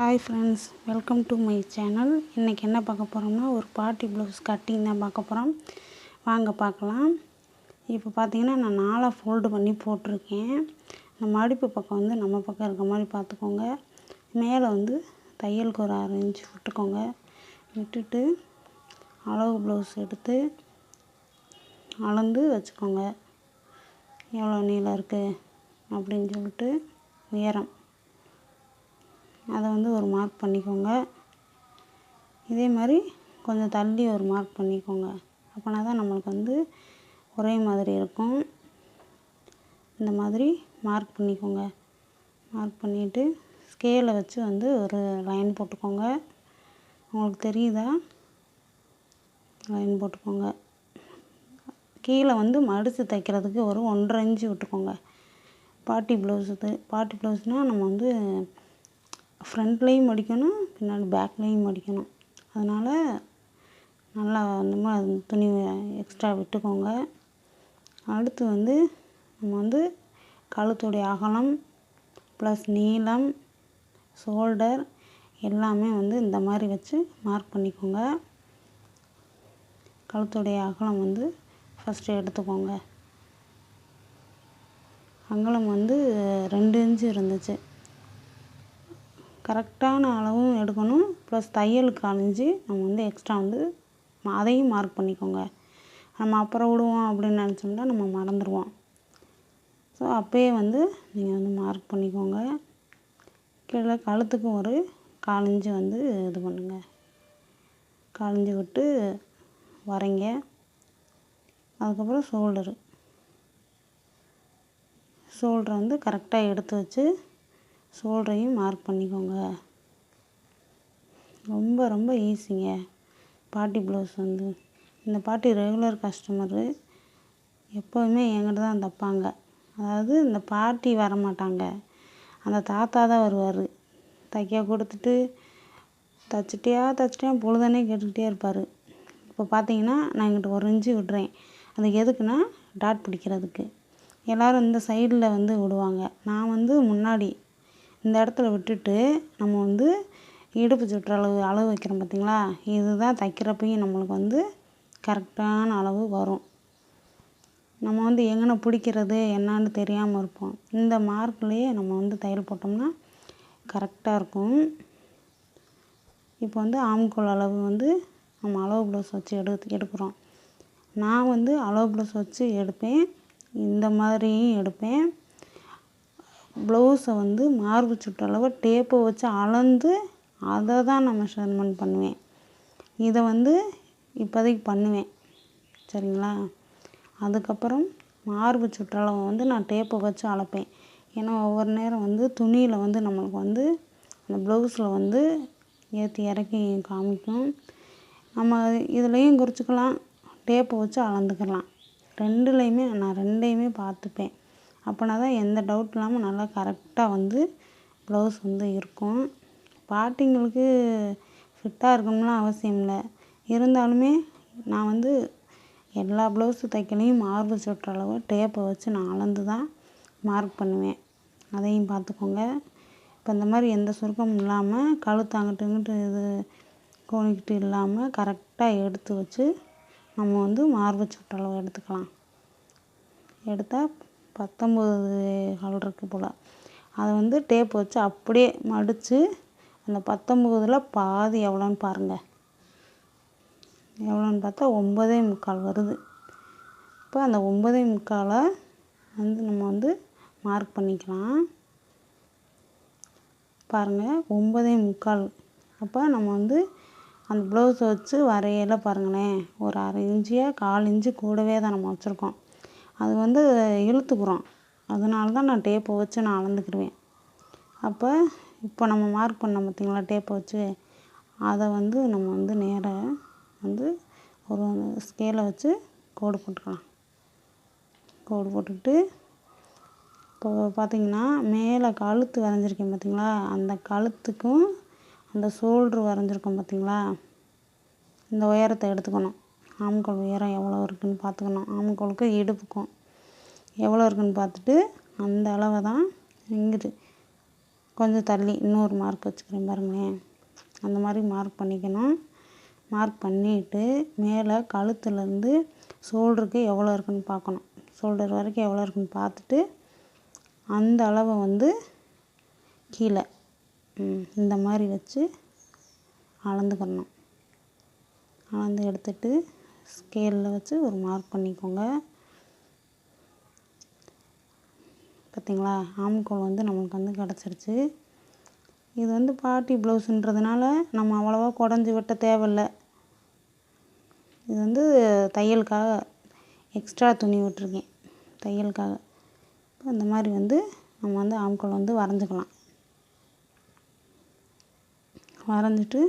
Hi friends welcome to my channel இன்றைக்கி என்ன பார்க்க போகிறோம்னா ஒரு பார்ட்டி ப்ளவுஸ் கட்டிங் தான் பார்க்க போகிறோம் வாங்க பார்க்கலாம். இப்போ பார்த்தீங்கன்னா நான் நாலாக ஃபோல்டு பண்ணி போட்டிருக்கேன். இந்த மடிப்பு பக்கம் வந்து நம்ம பக்கம் இருக்க மாதிரி பார்த்துக்கோங்க. மேலே வந்து தையலுக்கு ஒரு அரை இன்ச்சு விட்டுக்கோங்க. விட்டுட்டு அளவு ப்ளவுஸ் எடுத்து அளந்து வச்சுக்கோங்க. எவ்வளோ நீளம் இருக்குது அப்படின்னு சொல்லிட்டு உயரம். அதை வந்து ஒரு மார்க் பண்ணிக்கோங்க. இதே மாதிரி கொஞ்சம் தள்ளி ஒரு மார்க் பண்ணிக்கோங்க. அப்போனா தான் நம்மளுக்கு வந்து ஒரே மாதிரி இருக்கும். இந்த மாதிரி மார்க் பண்ணிக்கோங்க. மார்க் பண்ணிவிட்டு ஸ்கேலை வச்சு வந்து ஒரு லைன் போட்டுக்கோங்க. உங்களுக்கு தெரியுதா? லைன் போட்டுக்கோங்க. கீழே வந்து மடித்து தைக்கிறதுக்கு ஒரு ஒன்றரை இன்ச்சு விட்டுக்கோங்க. பாட்டி ப்ளவுஸுக்கு பாட்டி ப்ளவுஸ்னால் நம்ம வந்து ஃப்ரண்ட்லேயும் மடிக்கணும் பின்னாடி பேக்லேயும் மடிக்கணும். அதனால் நல்லா அந்த மாதிரி துணி எக்ஸ்ட்ரா விட்டுக்கோங்க. அடுத்து வந்து நம்ம வந்து கழுத்துடைய அகலம் ப்ளஸ் நீளம் ஷோல்டர் எல்லாமே வந்து இந்த மாதிரி வச்சு மார்க் பண்ணிக்கோங்க. கழுத்துடைய அகலம் வந்து ஃபஸ்ட்டு எடுத்துக்கோங்க. அகலம் வந்து ரெண்டு இன்ச்சு இருந்துச்சு. கரெக்டான அளவும் எடுக்கணும். ப்ளஸ் தையலுக்கு அழிஞ்சு நம்ம வந்து எக்ஸ்ட்ரா வந்து அதையும் மார்க் பண்ணிக்கோங்க. நம்ம அப்புறம் விடுவோம் அப்படின்னு நினச்சோம்னா நம்ம மறந்துடுவோம் ஸோ அப்போயே வந்து நீங்கள் வந்து மார்க் பண்ணிக்கோங்க. கீழே கழுத்துக்கு ஒரு காலஞ்சு வந்து இது பண்ணுங்கள் காலஞ்சு விட்டு வரைங்க. அதுக்கப்புறம் ஷோல்டரு ஷோல்டரை வந்து கரெக்டாக எடுத்து வச்சு ஷோல்டரையும் மார்க் பண்ணிக்கோங்க. ரொம்ப ரொம்ப ஈஸிங்க. பாட்டி ப்ளவுஸ் வந்து இந்த பாட்டி ரெகுலர் கஸ்டமரு எப்போவுமே என்கிட்ட தான் தைப்பாங்க. அதாவது இந்த பாட்டி வர மாட்டாங்க அந்த தாத்தா தான் வருவார். தைக்க கொடுத்துட்டு தச்சிட்டியா தச்சிட்டியா பொழுதனே கேட்டுக்கிட்டே இருப்பார். இப்போ பார்த்தீங்கன்னா நான் எங்கிட்ட ஒரு இன்ச்சு விடுறேன் அது எதுக்குன்னா டாட் பிடிக்கிறதுக்கு. எல்லோரும் இந்த சைடில் வந்து விடுவாங்க. நான் வந்து முன்னாடி இந்த இடத்துல விட்டுட்டு நம்ம வந்து இடுப்பு சுற்றளவு அளவு வைக்கிறோம் பார்த்திங்களா? இதுதான் தைக்கிறப்பையும் நம்மளுக்கு வந்து கரெக்டான அளவு வரும். நம்ம வந்து எங்கன பிடிக்கிறது என்னான்னு தெரியாமல் இருப்போம். இந்த மார்க்லேயே நம்ம வந்து தையல் போட்டோம்னா கரெக்டாக இருக்கும். இப்போ வந்து ஆம்கோல் அளவு வந்து நம்ம அளவு ப்ளவுஸ் வச்சு எடு எடுக்கிறோம். நான் வந்து அளவு ப்ளவுஸ் வச்சு எடுப்பேன். இந்த மாதிரியும் எடுப்பேன். ப்ளவுஸை வந்து மார்பு சுற்றளவு டேப்பை வச்சு அளந்து அதை தான் நான் மெஷர்மெண்ட் பண்ணுவேன். இதை வந்து இப்போதைக்கு பண்ணுவேன். சரிங்களா? அதுக்கப்புறம் மார்பு சுற்றளவை வந்து நான் டேப்பை வச்சு அளப்பேன். ஏன்னா ஒவ்வொரு நேரம் வந்து துணியில் வந்து நம்மளுக்கு வந்து அந்த ப்ளவுஸில் வந்து ஏற்றி இறக்கி காமிக்கும். நம்ம இதுலேயும் குறிச்சிக்கலாம். டேப்பை வச்சு அளந்துக்கலாம். ரெண்டுலேயுமே நான் ரெண்டையுமே பார்த்துப்பேன். அப்போனா தான் எந்த டவுட் இல்லாமல் நல்லா கரெக்டாக வந்து ப்ளவுஸ் வந்து இருக்கும். பாட்டிங்களுக்கு ஃபிட்டாக இருக்கணும்லாம் அவசியம் இல்லை. இருந்தாலுமே நான் வந்து எல்லா ப்ளவுஸு தைக்கலையும் மார்பு சுற்றளவு டேப்பை வச்சு நான் அளந்து தான் மார்க் பண்ணுவேன். அதையும் பார்த்துக்கோங்க. இப்போ இந்த மாதிரி எந்த சுருக்கமும் இல்லாமல் கழுத்து அங்கிட்டு இங்கிட்டு இது கோணிக்கிட்டு இல்லாமல் கரெக்டாக எடுத்து வச்சு நம்ம வந்து மார்பு சுற்றளவு எடுத்துக்கலாம். எடுத்தால் பத்தொம்பது ஹால் இருக்குது போல். அதை வந்து டேப் வச்சு அப்படியே மடித்து அந்த பத்தொம்பதில் பாதி எவ்வளோன்னு பாருங்கள் எவ்வளோன்னு பார்த்தா ஒம்பதே முக்கால் வருது. இப்போ அந்த ஒம்பதே முக்காலை வந்து நம்ம வந்து மார்க் பண்ணிக்கலாம். பாருங்கள் ஒம்பதே முக்கால். அப்போ நம்ம வந்து அந்த ப்ளவுஸை வச்சு வரையில பாருங்களேன். ஒரு அரை இன்ச்சியாக கால் இன்ச்சு கூடவே தான் நம்ம வச்சுருக்கோம். அது வந்து இழுத்துக்குறோம் அதனால தான் நான் டேப்பை வச்சு நான் அளந்துக்கிடுவேன் அப்போ இப்போ நம்ம மார்க் பண்ணோம் பார்த்திங்களா டேப்பை வச்சு? அதை வந்து நம்ம வந்து நேராக வந்து ஒரு ஸ்கேலை வச்சு கோடு போட்டுக்கலாம். கோடு போட்டுக்கிட்டு இப்போ பார்த்திங்கன்னா மேலே கழுத்து வரைஞ்சிருக்கேன் பார்த்திங்களா அந்த கழுத்துக்கும் அந்த ஷோல்ட்ரு வரைஞ்சிருக்கோம் பார்த்திங்களா இந்த உயரத்தை எடுத்துக்கணும். ஆம்கோல் உயரம் எவ்வளோ இருக்குதுன்னு பார்த்துக்கணும். ஆம்கோலுக்கு இடுப்புக்கும் எவ்வளோ இருக்குதுன்னு பார்த்துட்டு அந்த அளவை தான் இங்கிட்டு கொஞ்சம் தள்ளி இன்னொரு மார்க் வச்சுக்கிறேன் பாருங்களேன். அந்த மாதிரி மார்க் பண்ணிக்கணும். மார்க் பண்ணிவிட்டு மேலே கழுத்துலேருந்து ஷோல்டருக்கு எவ்வளோ இருக்குன்னு பார்க்கணும். ஷோல்டர் வரைக்கும் எவ்வளோ இருக்குன்னு பார்த்துட்டு அந்த அளவை வந்து கீழே இந்த மாதிரி வச்சு அளந்துக்கணும். அளந்து எடுத்துட்டு ஸ்கேலில் வச்சு ஒரு மார்க் பண்ணிக்கோங்க. பார்த்திங்களா ஆம்கோல் வந்து நம்மளுக்கு வந்து கிடச்சிருச்சு. இது வந்து பார்ட்டி ப்ளவுஸுன்றதுனால நம்ம அவ்வளோவா குடஞ்சி வெட்ட தேவையில்ல. இது வந்து தையலுக்காக எக்ஸ்ட்ரா துணி விட்டுருக்கேன். தையலுக்காக. இப்போ இந்த மாதிரி வந்து நம்ம வந்து ஆம்கோல் வந்து வரைஞ்சிக்கலாம். வரைஞ்சிட்டு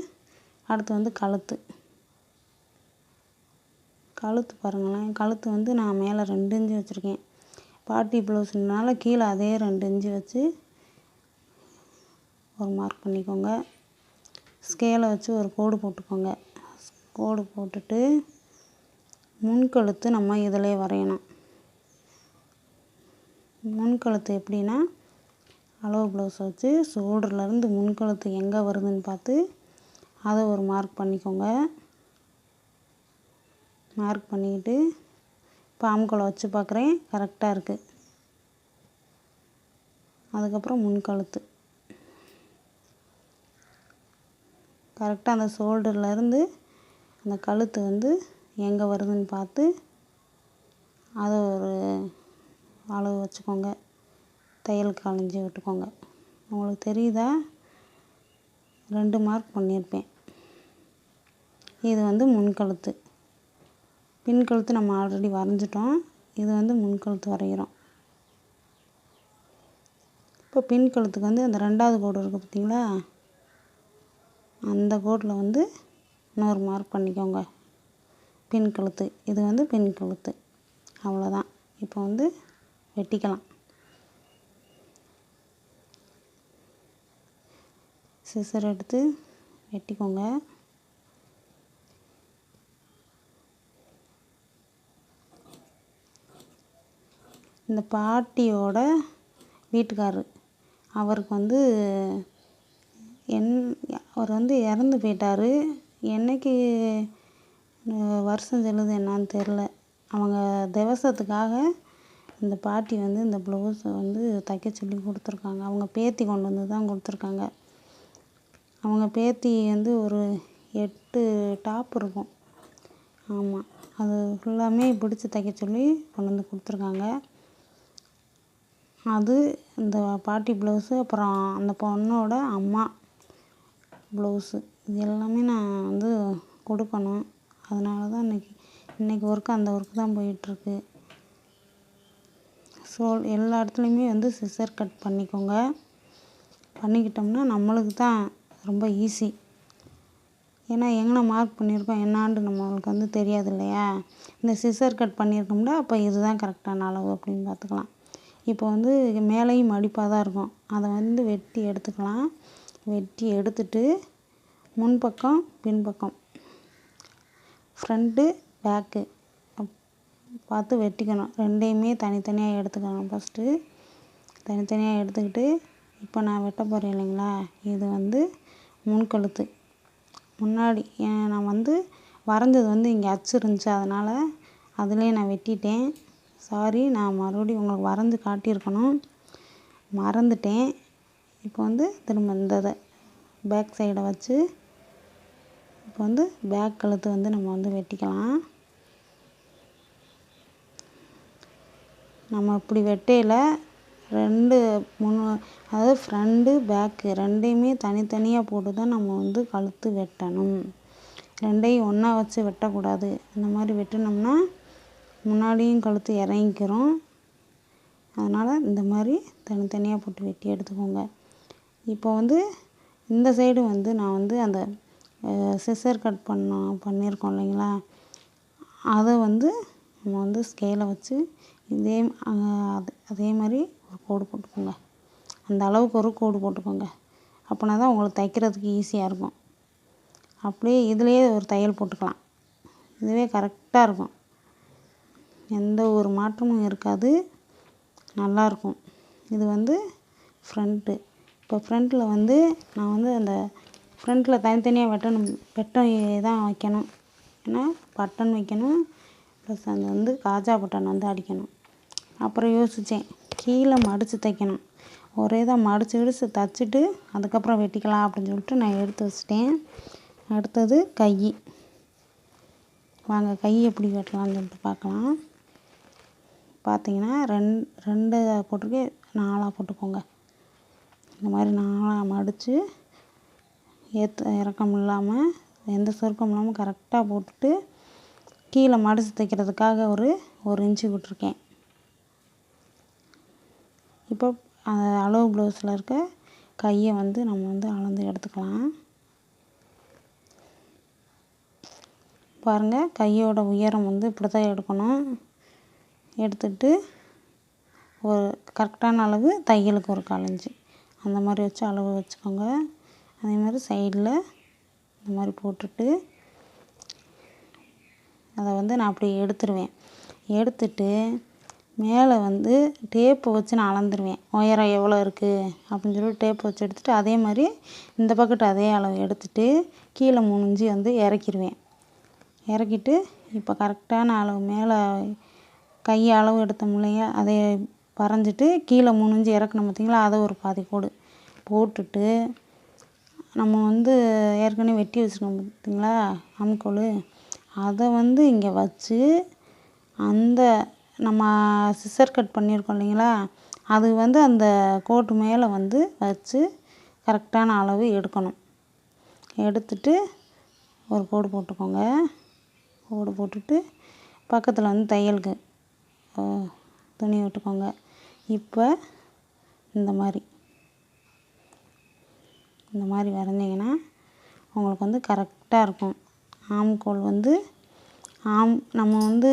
அடுத்து வந்து கழுத்து. கழுத்து பாருங்களேன். கழுத்து வந்து நான் மேலே ரெண்டு இன்ச்சு வச்சுருக்கேன். பாட்டி ப்ளவுஸ்னால கீழே அதே ரெண்டு இன்ச்சு வச்சு ஒரு மார்க் பண்ணிக்கோங்க. ஸ்கேலை வச்சு ஒரு கோடு போட்டுக்கோங்க. கோடு போட்டுட்டு முன்கழுத்து நம்ம இதிலே வரையணும். முன்கழுத்து எப்படின்னா அளவு ப்ளவுஸை வச்சு ஷோல்டர்லேருந்து முன்கழுத்து எங்கே வருதுன்னு பார்த்து அதை ஒரு மார்க் பண்ணிக்கோங்க. மார்க் பண்ணிக்கிட்டு இப்போ வச்சு பார்க்குறேன். கரெக்டாக இருக்குது அதுக்கப்புறம் முன்கழுத்து கரெக்டாக அந்த ஷோல்டர்லேருந்து அந்த கழுத்து வந்து எங்கே வருதுன்னு பார்த்து அதை ஒரு அளவு வச்சுக்கோங்க. தையல் அழிஞ்சி விட்டுக்கோங்க. உங்களுக்கு தெரியுதா? ரெண்டு மார்க் பண்ணியிருப்பேன். இது வந்து முன்கழுத்து பின்கழுத்து நம்ம ஆல்ரெடி வரைஞ்சிட்டோம். இது வந்து முன்கழுத்து வரைகிறோம். இப்போ பின்கழுத்துக்கு வந்து அந்த ரெண்டாவது கோடு இருக்குது பார்த்திங்களா? அந்த கோட்டில் வந்து இன்னொரு மார்க் பண்ணிக்கோங்க. பின் கழுத்து இது வந்து பின் கழுத்து அவ்வளோதான் இப்போ வந்து வெட்டிக்கலாம். சிசர் எடுத்து வெட்டிக்கோங்க. இந்த பாட்டியோட வீட்டுக்காரரு. அவருக்கு வந்து என் அவர் வந்து இறந்து போயிட்டார். என்னைக்கு வருஷம் செல்லுது என்னான்னு தெரில அவங்க திவசத்துக்காக இந்த பாட்டி வந்து இந்த ப்ளவுஸை வந்து தைக்க சொல்லி கொடுத்துருக்காங்க. அவங்க பேத்தி கொண்டு வந்து தான் கொடுத்துருக்காங்க. அவங்க பேத்தி வந்து ஒரு எட்டு டாப் இருக்கும். ஆமாம் அது ஃபுல்லாமே பிடிச்சி தைக்க சொல்லி கொண்டு வந்து கொடுத்துருக்காங்க. அது இந்த பாட்டி ப்ளவுஸு அப்புறம் அந்த பொண்ணோட அம்மா ப்ளவுஸு. இது எல்லாமே நான் வந்து கொடுக்கணும். அதனால தான் இன்றைக்கி இன்றைக்கி ஒர்க்கு அந்த ஒர்க்கு தான் போயிட்டுருக்கு. ஸோ எல்லா இடத்துலையுமே வந்து சிசர் கட் பண்ணிக்கோங்க. பண்ணிக்கிட்டோம்னா நம்மளுக்கு தான் ரொம்ப ஈஸி ஏன்னா எங்கே மார்க் பண்ணியிருக்கோம் என்னான்னு நம்மளுக்கு வந்து தெரியாது இல்லையா? இந்த சிசர் கட் பண்ணியிருக்கோம்னா அப்போ இதுதான் கரெக்டான அளவு அப்படின்னு பார்த்துக்கலாம். இப்போ வந்து மேலேயும் மடிப்பாக தான் இருக்கும். அதை வந்து வெட்டி எடுத்துக்கலாம். வெட்டி எடுத்துட்டு முன்பக்கம் பின்பக்கம் ஃப்ரண்ட்டு பேக்கு பார்த்து வெட்டிக்கணும். ரெண்டையுமே தனித்தனியாக எடுத்துக்கணும் ஃபஸ்ட்டு தனித்தனியாக எடுத்துக்கிட்டு இப்போ நான் வெட்ட போகிறேன் இல்லைங்களா? இது வந்து முன்கழுத்து முன்னாடி நான் வந்து வரைஞ்சது வந்து இங்கே அச்சு இருந்துச்சு. அதனால் அதுலேயே நான் வெட்டிட்டேன். சாரி நான் மறுபடியும் உங்களுக்கு வரைஞ்சி காட்டியிருக்கணும். மறந்துட்டேன். இப்போ வந்து திரும்ப இந்த இதை பேக் சைடை வச்சு இப்போ வந்து பேக் கழுத்து வந்து நம்ம வந்து வெட்டிக்கலாம். நம்ம இப்படி வெட்டையில் ரெண்டு மூணு அதாவது ஃப்ரண்ட்டு பேக்கு ரெண்டையுமே தனித்தனியாக போட்டு தான் நம்ம வந்து கழுத்து வெட்டணும். ரெண்டையும் ஒன்றா வச்சு வெட்டக்கூடாது. இந்த மாதிரி வெட்டினோம்னா முன்னாடியும் கழுத்து இறங்கிக்கிறோம். அதனால் இந்த மாதிரி தனித்தனியாக போட்டு வெட்டி எடுத்துக்கோங்க. இப்போ வந்து இந்த சைடு வந்து நான் வந்து அந்த சிசர் கட் பண்ணோம் பண்ணியிருக்கோம் இல்லைங்களா? அதை வந்து நம்ம வந்து ஸ்கேலை வச்சு இதே அது அதே மாதிரி ஒரு கோடு போட்டுக்கோங்க. அந்த அளவுக்கு ஒரு கோடு போட்டுக்கோங்க. அப்படின்னா தான் உங்களுக்கு தைக்கிறதுக்கு ஈஸியாக இருக்கும். அப்படியே இதுலேயே ஒரு தையல் போட்டுக்கலாம். இதுவே கரெக்டாக இருக்கும். எந்த ஒரு மாற்றமும் இருக்காது. நல்லாயிருக்கும் இது வந்து ஃப்ரண்ட்டு இப்போ ஃப்ரண்ட்டில் வந்து நான் வந்து அந்த ஃப்ரண்ட்டில் தனித்தனியாக வெட்டணும் வெட்ட தான் வைக்கணும். ஏன்னா பட்டன் வைக்கணும் ப்ளஸ் அந்த வந்து காஜா பட்டன் வந்து அடிக்கணும். அப்புறம் யோசித்தேன் கீழே மடித்து தைக்கணும். ஒரே தான் மடித்து கிடிச்சு தைச்சிட்டு அதுக்கப்புறம் வெட்டிக்கலாம் அப்படின்னு சொல்லிட்டு நான் எடுத்து வச்சிட்டேன். அடுத்தது கை. வாங்க கை எப்படி வெட்டலாம்னு சொல்லிட்டு பார்க்கலாம். பார்த்தீங்கன்னா ரெண் ரெண்டு போட்டிருக்கு நாலாக போட்டுக்கோங்க. இந்த மாதிரி நாலாக மடித்து ஏற்ற இறக்கம் இல்லாமல் எந்த சுருக்கம் இல்லாமல் கரெக்டாக போட்டுட்டு கீழே மடித்து தைக்கிறதுக்காக ஒரு ஒரு இன்ச்சு விட்டுருக்கேன். இப்போ அளவு ப்ளவுஸில் இருக்க கையை வந்து நம்ம வந்து அளந்து எடுத்துக்கலாம். பாருங்கள் கையோட உயரம் வந்து இப்படி தான் எடுக்கணும். எடுத்துட்டு ஒரு கரெக்டான அளவு தையலுக்கு ஒரு காலஞ்சு அந்த மாதிரி வச்சு அளவு வச்சுக்கோங்க. அதே மாதிரி சைடில் இந்த மாதிரி போட்டுட்டு அதை வந்து நான் அப்படி எடுத்துருவேன். எடுத்துட்டு மேலே வந்து டேப்பை வச்சு நான் அளந்துருவேன். உயரம் எவ்வளோ இருக்குது அப்படின்னு சொல்லி டேப்பு வச்சு எடுத்துகிட்டு அதே மாதிரி இந்த பக்கத்து அதே அளவு எடுத்துட்டு கீழே மூணு இஞ்சி வந்து இறக்கிருவேன். இறக்கிட்டு இப்போ கரெக்டான அளவு மேலே கை அளவு எடுத்தோம் இல்லையா அதை வரைஞ்சிட்டு கீழே முனிஞ்சு இறக்கணும் பார்த்தீங்களா அதை ஒரு பாதி கோடு போட்டுட்டு நம்ம வந்து ஏற்கனவே வெட்டி வச்சுருக்கோம் பார்த்தீங்களா அமுக்கோல் அதை வந்து இங்கே வச்சு அந்த நம்ம சிசர் கட் பண்ணியிருக்கோம் இல்லைங்களா அது வந்து அந்த கோட்டு மேலே வந்து வச்சு கரெக்டான அளவு எடுக்கணும். எடுத்துட்டு ஒரு கோடு போட்டுக்கோங்க. கோடு போட்டுட்டு பக்கத்தில் வந்து தையலுக்கு துணி விட்டுக்கோங்க. இப்போ இந்த மாதிரி. இந்த மாதிரி வரைஞ்சிங்கன்னா உங்களுக்கு வந்து கரெக்டாக இருக்கும். ஆம்கோல் வந்து ஆம் நம்ம வந்து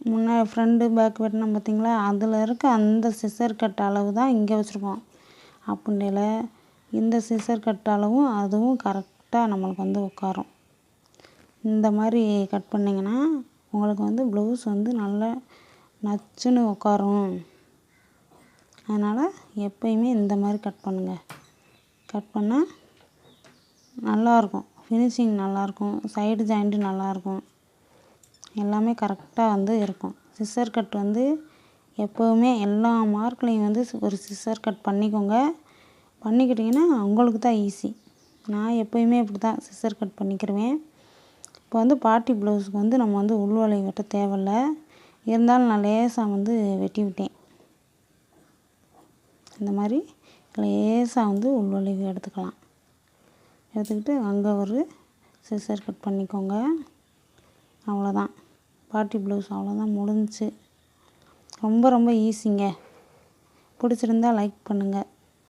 முன்னே ஃப்ரண்ட்டு பேக் வெட்டினோம் பார்த்தீங்களா? அதில் இருக்க அந்த சிசர் கட் அளவு தான் இங்கே வச்சுருக்கோம். அப்படின்ல இந்த சிசர் கட் அளவும் அதுவும் கரெக்டாக நம்மளுக்கு வந்து உட்காரும். இந்த மாதிரி கட் பண்ணிங்கன்னா உங்களுக்கு வந்து ப்ளவுஸ் வந்து நல்லா நச்சுன்னு உட்காரும். அதனால் எப்பயுமே இந்த மாதிரி கட் பண்ணுங்கள் கட் பண்ணால் நல்லாயிருக்கும் ஃபினிஷிங் நல்லாயிருக்கும் சைடு ஜாயிண்ட்டு நல்லாயிருக்கும் எல்லாமே கரெக்டாக வந்து இருக்கும். சிஸ்டர் கட் வந்து எப்போவுமே எல்லா மார்க்லேயும் வந்து ஒரு சிஸ்டர் கட் பண்ணிக்கோங்க. பண்ணிக்கிட்டிங்கன்னா உங்களுக்கு தான் ஈஸி நான் எப்போயுமே இப்படி தான் சிஸ்டர் கட் பண்ணிக்கிடுவேன் இப்போ வந்து பார்ட்டி ப்ளவுஸுக்கு வந்து நம்ம வந்து உள்வலை வெட்ட தேவையில்ல. இருந்தாலும் நான் லேசாக வந்து வெட்டி விட்டேன். இந்த மாதிரி லேசாக வந்து உள்வளைவு எடுத்துக்கலாம். எடுத்துக்கிட்டு அங்கே ஒரு சிசர் கட் பண்ணிக்கோங்க. அவ்வளோதான் பாட்டி ப்ளவுஸ் அவ்வளோதான் முடிஞ்சிச்சு. ரொம்ப ரொம்ப ஈஸிங்க பிடிச்சிருந்தா லைக் பண்ணுங்கள்